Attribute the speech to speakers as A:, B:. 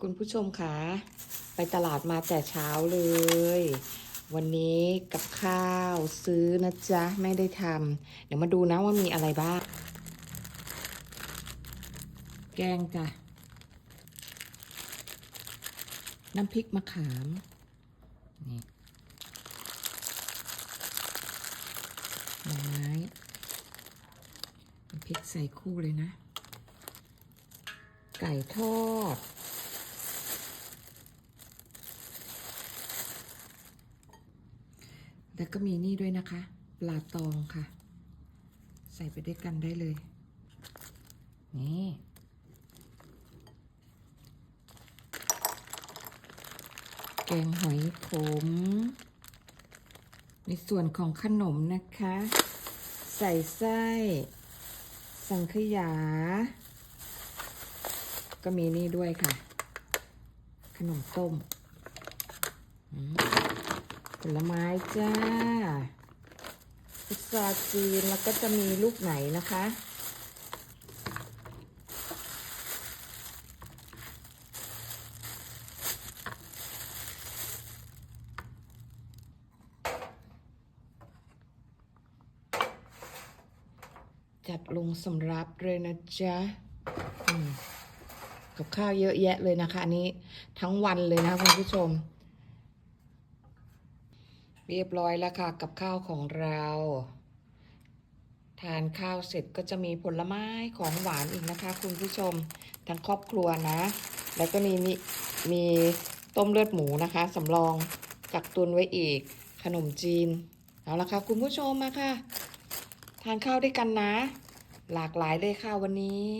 A: คุณผู้ชมคะไปตลาดมาแต่เช้าเลย วันนี้กับข้าวซื้อนะจ๊ะ ไม่ได้ทำเดี๋ยวมาดูนะว่ามีอะไรบ้าง แกงจ้ะ น้ำพริกมะขาม นี่หน่อไม้น้ำพริกใส่คู่เลยนะ ไก่ทอด แล้วก็มีนี่ด้วยนะคะ ปลาตองค่ะ ใส่ไปด้วยกันได้เลย นี่แกงหอยขม ในส่วนของขนมนะคะ ใส่ไส้ สังขยา ก็มีนี่ด้วยค่ะ ขนมต้ม อืม ผลไม้จ้าพุทราจีนแล้วก็จะมีลูกไหนนะคะ จัดลงสำรับเลยนะจ๊ะกับข้าวเยอะแยะเลยนะคะ อันนี้ทั้งวันเลยนะคุณผู้ชม เรียบร้อยแล้วค่ะกับข้าวของเรา ทานข้าวเสร็จก็จะมีผลไม้ของหวานอีกนะคะ คุณผู้ชมทั้งครอบครัวนะ แล้วก็มีมีมีต้มเลือดหมูนะคะสำรองกักตุนไว้อีกขนมจีน เอาละค่ะ คุณผู้ชมมาค่ะ ทานข้าวด้วยกันนะ หลากหลายเลยค่ะวันนี้